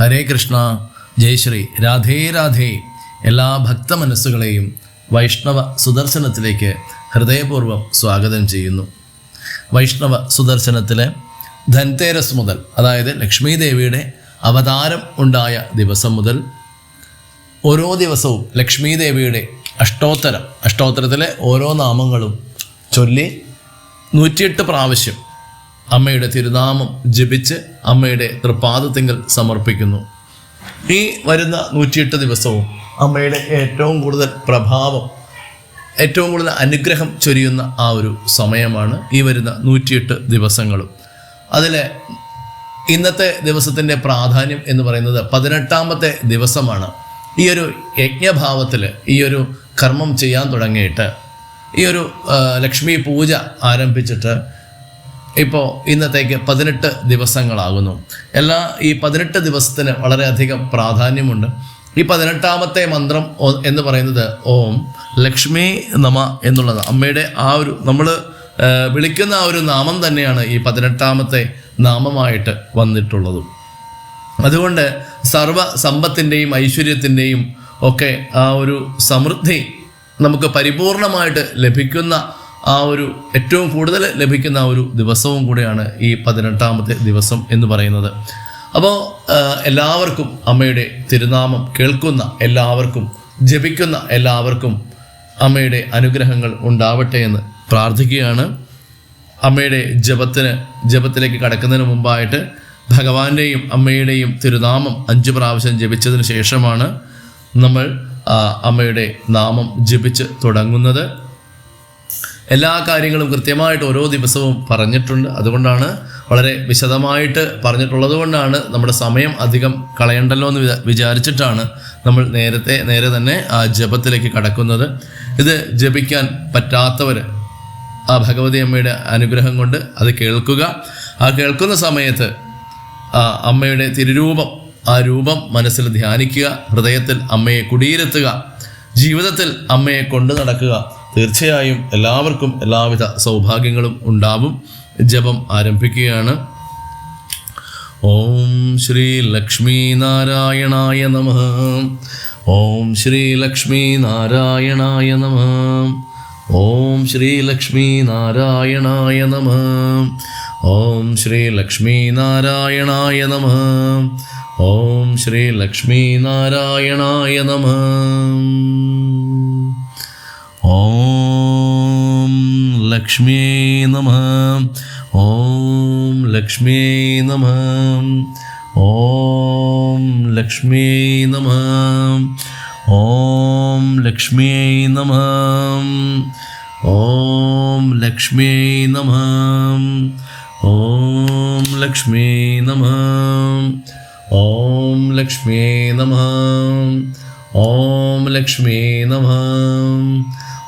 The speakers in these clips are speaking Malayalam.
ഹരേ കൃഷ്ണ ജയശ്രീ രാധേ രാധേ. എല്ലാ ഭക്ത മനസ്സുകളെയും വൈഷ്ണവ സുദർശനത്തിലേക്ക് ഹൃദയപൂർവം സ്വാഗതം ചെയ്യുന്നു. വൈഷ്ണവ സുദർശനത്തിലെ ധൻതേരസ് മുതൽ അതായത് ലക്ഷ്മി ദേവിയുടെ അവതാരം ഉണ്ടായ ദിവസം മുതൽ ഓരോ ദിവസവും ലക്ഷ്മി ദേവിയുടെ അഷ്ടോത്തരം അഷ്ടോത്തരത്തിലെ ഓരോ നാമങ്ങളും ചൊല്ലി നൂറ്റിയെട്ട് പ്രാവശ്യം അമ്മയുടെ തിരുനാമം ജപിച്ച് അമ്മയുടെ തൃപ്പാദത്തിങ്കൽ സമർപ്പിക്കുന്നു. ഈ വരുന്ന നൂറ്റിയെട്ട് ദിവസവും അമ്മയുടെ ഏറ്റവും കൂടുതൽ പ്രഭാവം ഏറ്റവും കൂടുതൽ അനുഗ്രഹം ചൊരിയുന്ന ആ ഒരു സമയമാണ് ഈ വരുന്ന നൂറ്റിയെട്ട് ദിവസങ്ങളും. അതിലെ ഇന്നത്തെ ദിവസത്തിന്റെ പ്രാധാന്യം എന്ന് പറയുന്നത് പതിനെട്ടാമത്തെ ദിവസമാണ്. ഈ ഒരു യജ്ഞഭാവത്തിൽ ഈ ഒരു കർമ്മം ചെയ്യാൻ തുടങ്ങിയിട്ട് ഈ ഒരു ലക്ഷ്മി പൂജ ആരംഭിച്ചിട്ട് ഇപ്പോൾ ഇന്നത്തേക്ക് പതിനെട്ട് ദിവസങ്ങളാകുന്നു. എല്ലാ ഈ പതിനെട്ട് ദിവസത്തിന് വളരെയധികം പ്രാധാന്യമുണ്ട്. ഈ പതിനെട്ടാമത്തെ മന്ത്രം എന്ന് പറയുന്നത് ഓം ലക്ഷ്മി നമ എന്നുള്ളത് അമ്മയുടെ ആ ഒരു നമ്മൾ വിളിക്കുന്ന ആ ഒരു നാമം തന്നെയാണ് ഈ പതിനെട്ടാമത്തെ നാമമായിട്ട് വന്നിട്ടുള്ളതും. അതുകൊണ്ട് സർവ സമ്പത്തിന്റെയും ഐശ്വര്യത്തിന്റെയും ഒക്കെ ആ ഒരു സമൃദ്ധി നമുക്ക് പരിപൂർണമായിട്ട് ലഭിക്കുന്ന ആ ഒരു ഏറ്റവും കൂടുതൽ ലഭിക്കുന്ന ആ ഒരു ദിവസവും കൂടെയാണ് ഈ പതിനെട്ടാമത്തെ ദിവസം എന്ന് പറയുന്നത്. അപ്പോൾ എല്ലാവർക്കും അമ്മയുടെ തിരുനാമം കേൾക്കുന്ന എല്ലാവർക്കും ജപിക്കുന്ന എല്ലാവർക്കും അമ്മയുടെ അനുഗ്രഹങ്ങൾ ഉണ്ടാവട്ടെ എന്ന് പ്രാർത്ഥിക്കുകയാണ്. അമ്മയുടെ ജപത്തിന് ജപത്തിലേക്ക് കടക്കുന്നതിന് മുമ്പായിട്ട് ഭഗവാന്റെയും അമ്മയുടെയും തിരുനാമം അഞ്ച് പ്രാവശ്യം ജപിച്ചതിന് ശേഷമാണ് നമ്മൾ അമ്മയുടെ നാമം ജപിച്ച് തുടങ്ങുന്നത്. എല്ലാ കാര്യങ്ങളും കൃത്യമായിട്ട് ഓരോ ദിവസവും പറഞ്ഞിട്ടുണ്ട്. അതുകൊണ്ടാണ് വളരെ വിശദമായിട്ട് പറഞ്ഞിട്ടുള്ളത് കൊണ്ടാണ് നമ്മുടെ സമയം അധികം കളയണ്ടല്ലോ എന്ന് വിചാ- വിചാരിച്ചിട്ടാണ് നമ്മൾ നേരത്തെ നേരെ തന്നെ ആ ജപത്തിലേക്ക് കടക്കുന്നത്. ഇത് ജപിക്കാൻ പറ്റാത്തവർ ആ ഭഗവതി അമ്മയുടെ അനുഗ്രഹം കൊണ്ട് അത് കേൾക്കുക. ആ കേൾക്കുന്ന സമയത്ത് ആ അമ്മയുടെ തിരുരൂപം ആ രൂപം മനസ്സിൽ ധ്യാനിക്കുക ഹൃദയത്തിൽ അമ്മയെ കുടിയിരുത്തുക ജീവിതത്തിൽ അമ്മയെ കൊണ്ടു നടക്കുക. തീർച്ചയായും എല്ലാവർക്കും എല്ലാവിധ സൗഭാഗ്യങ്ങളും ഉണ്ടാവും. ജപം ആരംഭിക്കുകയാണ്. ഓം ശ്രീ ലക്ഷ്മീ നാരായണായ നമ. ഓം ശ്രീ ലക്ഷ്മീ നാരായണായ നമ. ഓം ശ്രീ ലക്ഷ്മീ നാരായണായ നമ. ഓം ശ്രീ ലക്ഷ്മീ നാരായണായ നമ. ഓം ശ്രീ ലക്ഷ്മീ നാരായണായ നമ. ॐ लक्ष्म्यै नमः। ॐ लक्ष्म्यै नमः। ॐ लक्ष्म्यै नमः। ॐ लक्ष्म्यै नमः। ॐ लक्ष्म्यै नमः। ॐ लक्ष्म्यै नमः। ॐ लक्ष्म्यै नमः। ॐ लक्ष्म्यै नमः।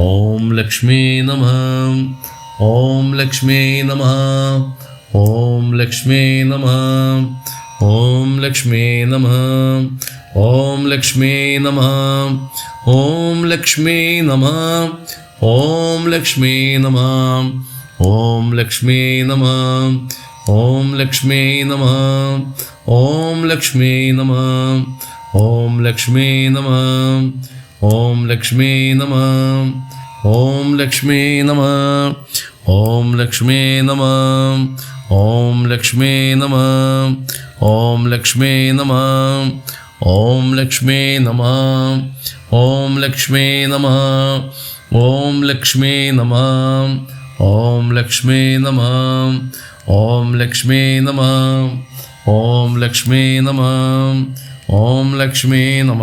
ഓം ലക്ഷ്മീ നമ ഓം ലക്ഷ്മീ നമ ഓം ലക്ഷ്മീ നമ ഓം ലക്ഷ്മീ നമ ഓം ലക്ഷ്മീ നമ ഓം ലക്ഷ്മീ നമ ഓം ലക്ഷ്മീ നമ ഓം ലക്ഷ്മീ നമ ഓം ലക്ഷ്മീ നമ ഓം ലക്ഷ്മീ നമ ഓം ലക്ഷ്മീ നമ ഓം ലക്ഷ്മീ നമ ഓം ലക്ഷ്മീ നമ ഓം ലക്ഷ്മീ നമ ഓം ലക്ഷ്മീ നമ ഓം ലക്ഷ്മീ നമ ഓം ലക്ഷ്മീ നമ ഓം ലക്ഷ്മീ നമ ഓം ലക്ഷ്മീ നമ ഓം ലക്ഷ്മീ നമ ഓം ലക്ഷ്മീ നമ ഓം ലക്ഷ്മീ നമ ഓം ലക്ഷ്മീ നമ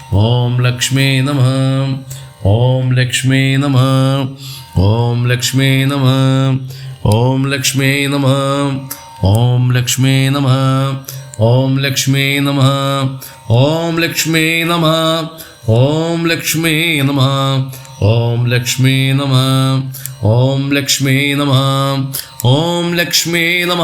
ഓം ലക്ഷ്മേ നമ ഓം ലക്ഷ്മേ നമ ഓം ലക്ഷ്മേ നമ ഓം ലക്ഷ്മേ നമ ഓം ലക്ഷ്മേ നമ ഓം ലക്ഷ്മേ നമ ഓം ലക്ഷ്മേ നമ ഓം ലക്ഷ്മേ നമ ഓം ലക്ഷ്മേ നമ ഓം ലക്ഷ്മേ നമ ഓം ലക്ഷ്മേ നമ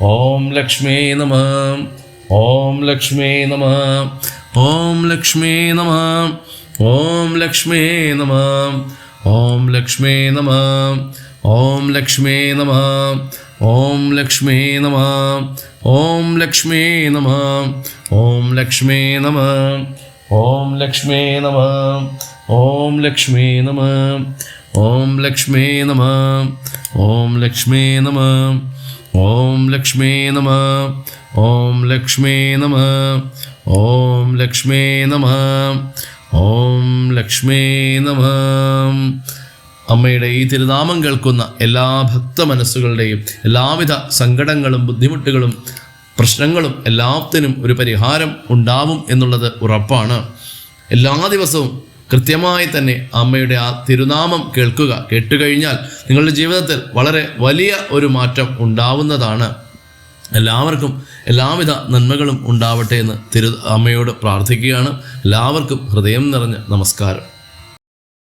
ഓം ലക്ഷ്മേ നമ ഓം ലക്ഷ്മേ നമ ഓം ലക്ഷ്മേ നമ ഓം ലക്ഷ്മേ നമ ഓം ലക്ഷ്മേ നമ ഓം ലക്ഷ്മേ നമ ഓം ലക്ഷ്മേ നമ ഓം ലക്ഷ്മേ നമ ഓം ലക്ഷ്മേ നമ ഓം ലക്ഷ്മേ നമ ഓം ലക്ഷ്മേ നമ ഓം ലക്ഷ്മേ നമ ഓം ലക്ഷ്മേ നമ ഓം ലക്ഷ്മേ നമ. ഓം ലക്ഷ്മേ നമ. ഓം ലക്ഷ്മേ നമ. ഓം ലക്ഷ്മേ നമ. അമ്മയുടെ ഈ തിരുനാമം കേൾക്കുന്ന എല്ലാ ഭക്ത മനസ്സുകളുടെയും എല്ലാവിധ സങ്കടങ്ങളും ബുദ്ധിമുട്ടുകളും പ്രശ്നങ്ങളും എല്ലാത്തിനും ഒരു പരിഹാരം ഉണ്ടാവും എന്നുള്ളത് ഉറപ്പാണ്. എല്ലാ ദിവസവും കൃത്യമായി തന്നെ അമ്മയുടെ ആ തിരുനാമം കേൾക്കുക കേട്ടുകഴിഞ്ഞാൽ നിങ്ങളുടെ ജീവിതത്തിൽ വളരെ വലിയ ഒരു മാറ്റം ഉണ്ടാവുന്നതാണ്. എല്ലാവർക്കും എല്ലാവിധ നന്മകളും ഉണ്ടാവട്ടെ എന്ന് തിരു അമ്മയോട് പ്രാർത്ഥിക്കുകയാണ്. എല്ലാവർക്കും ഹൃദയം നിറഞ്ഞ നമസ്കാരം.